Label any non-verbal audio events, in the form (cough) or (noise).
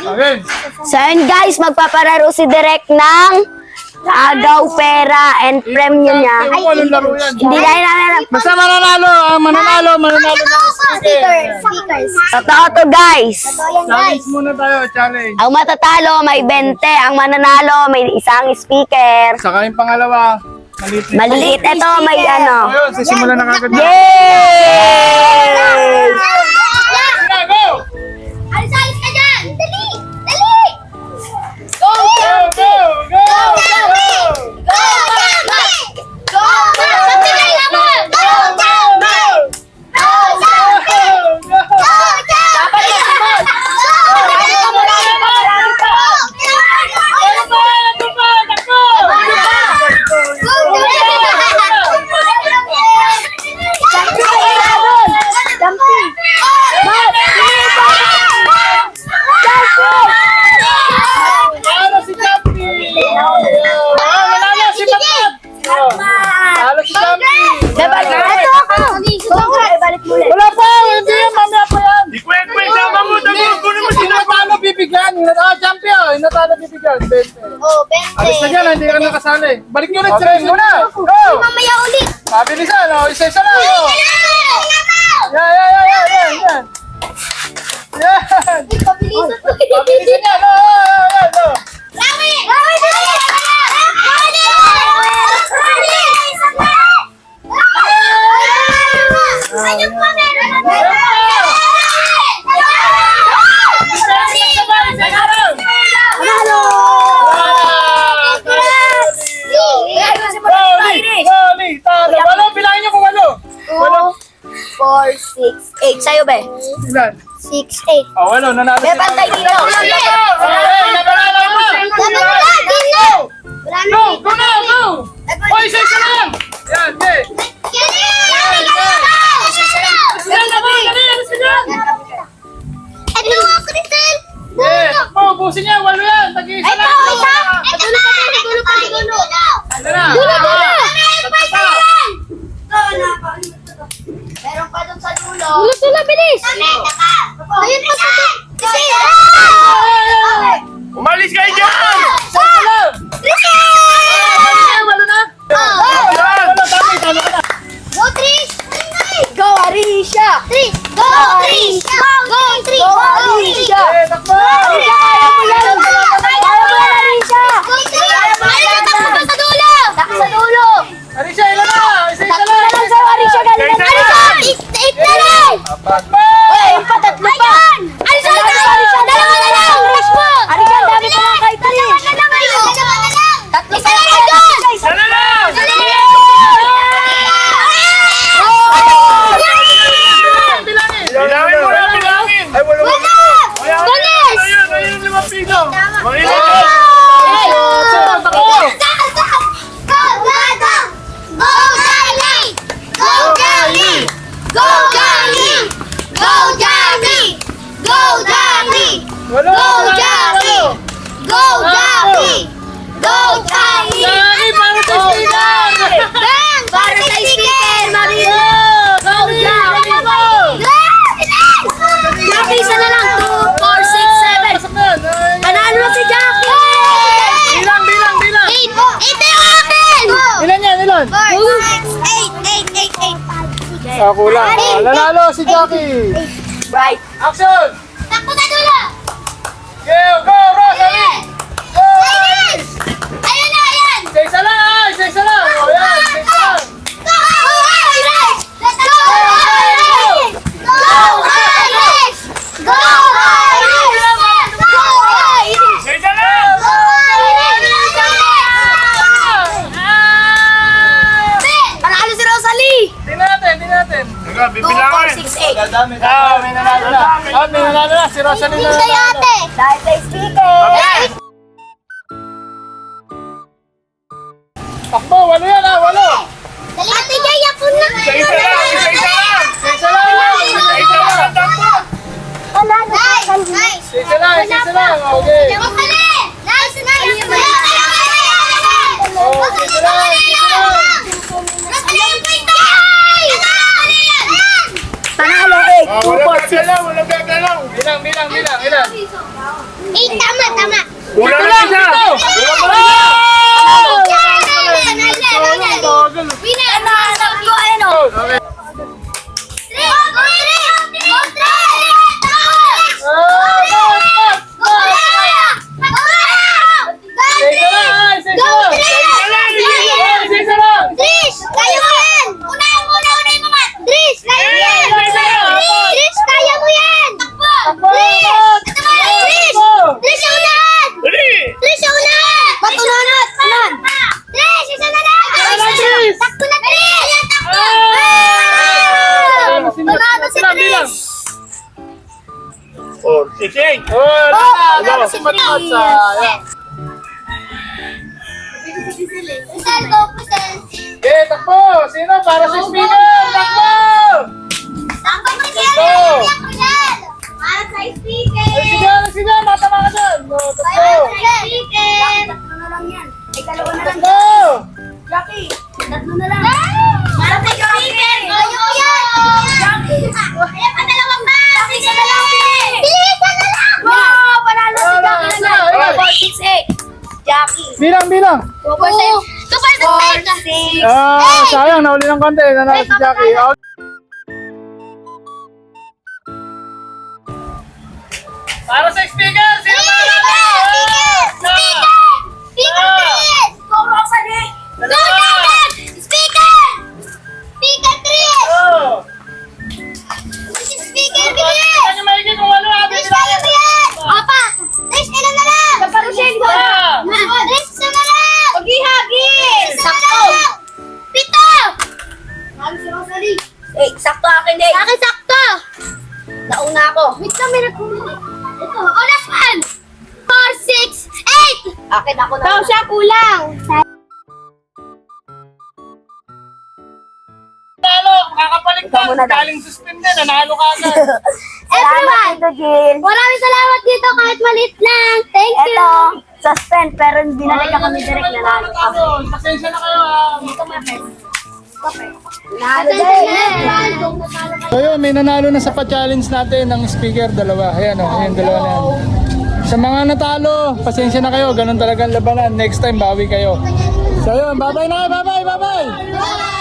Okay. So yun guys, magpapararo si Direk ng agaw pera and premium niya. Ay, anong laro yan? Hindi dahil namin Basta mananalo, ang mananalo, mananalo ng sticker. Stickers. Totoo to guys. Challenge muna tayo, challenge. Ang matatalo may 20, ang mananalo may isang speaker. Saka yung pangalawa, maliit. Maliit ito, may ano. Ayun, sisimulan na kagad. Yay! Alis na dyan! Hindi ka nakasali! Balik nyo ulit! Okay, muna! Go! Mamaya ulit. Mabilisan! Oh, isa-isa lang! Oh. Yan! Yan! Yan! Yan! Yan! Yan! Yan! Pabilisan to. Mabilisan yan! Oh, oh, yan! Oh. Rami! Rami! Rami! Ano pa meron na Goli! Goli! Talo! Walo! Bilangin niyo kung walo! Walo! 4, 6, 8. Sa'yo, be. Ilan? 6, 8. Oh, walo. Nanalo Be, pantay dito. Okay, nabalala mo! Go! Go na! Go! Hoy, isa-isa lang! Yan, okay. Ilan na ba? Dali, ka dyan! Ito nga, Crystal! Eh, takbo, ubusin niya. Walo yan. Tag-iisa Ito, lang. isa! Dulo pa, dulo, dulo pa, dulo! Ano na? Dulo, dulo! Ano pa isa yan? Meron pa dun sa dulo. Dulo, dulo, bilis! Ayun pa sa Kasi! Umalis kayo dyan! Sa! Na. Go! Go, Arisha! Trish! Go, Trish! Go, Trish! Go, Go, Arisha! Takbo! Arisha, kaya mo yan! Kaya mo yan, Arisha! Go, Trish! Ayun, takbo pa sa dulo! Takbo sa dulo! Arisha, ilan na? Isa-isa Takbo na lang sa'yo, Arisha! Galing na Isa-isa Arisha! lang. Eight, eight na lang! Takbo! Uy, Go, walo. Go, Gali! Go, Gali! Jackie, para sa speaker! Bang! Para sa speaker, Marino! Go, Jackie! Jackie, isa na lang. 2, 4, 6, 7. Pasok na. Ay, Panalo na si Jackie! Bilang, bilang, bilang. Eight! Eight na yung akin! Ilan yan, ilan? Four, six, eight, eight, eight, eight. Ah, kulang. Ah, Nanalo si Jackie. Right. Action! Takbo na dulo! Go, go, 4, 6, 8. Ah, may nanalo na. Ah, may nanalo na. Si Rosalie na Hindi nanalo. ate! Dahil sa speaker! Takbo, walo yan ah, walo. Ate Jay, ako na! Isa-isa lang, isa-isa lang. Isa-isa lang. Isa-isa lang. Takbo. Nice! Isa lang, isa lang. Okay. Mali! Nice! Nice! Oh, isa lang, isa lang. Panalo 8, Ah, 2, walang 4, 6. gagalaw, walang gagalaw. Bilang, bilang, bilang, ilan? Eight, tama, tama. Kulang na isa! Kulang pa rin isa! Winner! Nanalo ko, ano? Okay. Three! Go, three! Go, three! Oh, go, stop! Go, Go, Isa lang, ah, isa Go, lang. three! Isa lang, isa lang, isa lang. Trish, kaya mo yan! Unahin mo na, unahin mo nga! Trish, kaya mo yan! Trish, kaya mo yan! Takbo! Trish! Ito ba? Trish! Trish, ang unahan! Dali! Trish, ang unahan! Matunanat! Unan! Trish, isa na lang! Trish! Takbo na, Trish! Takbo! Ah! Ah! Tunado si Bilang, bilang. Trish! Oh, sising! Oh, Oh, wala. tunado si Matmat Trish! sa- Pusel, go, pusel! Okay, takbo! Sino? Para sa speaker! Takbo! Takbo! Takbo! Pusel! Para sa speaker! Ay, Sige, sige, matama ka dyan! Oh, Para Takbo! sa speaker! Tatlo na lang yan. Ay, dalawa na lang. Takbo! Jackie, tatlo na lang. Para sa speaker! Ayaw yan! Ayan pa, dalawang pa! Bilisan na lang! Bilisan na lang! Wow, panalo si Wala, Jackie isa, na isa. lang. 4, 6, 8. Jackie. Bilang, bilang! Super set! Super set! 4, 6. Ah, sayang, nauli ng konti. Nanalo si Jackie. Okay. Para sa Speaker! Nauna ako. Wait lang, may nagkulang. Ito, oh, last one! Four, six, eight! Akin ako na. Ikaw siya kulang. Nanalo! Makakapaligtad! Ikaw muna daw. Galing suspended, nanalo ka agad. (laughs) Everyone, Tito Jill. maraming salamat dito kahit maliit lang. Thank you. Ito, suspend pero hindi na lang kami direct nanalo kami. Pasensya na kayo ah. Nanalo din. So yun, may nanalo na sa pa-challenge natin ng speaker, dalawa. Ayan o, ayan, dalawa na yan. Sa mga natalo, pasensya na kayo, ganun talaga ang labanan. Next time, bawi kayo. So yun, bye-bye na bye-bye, bye-bye! Bye.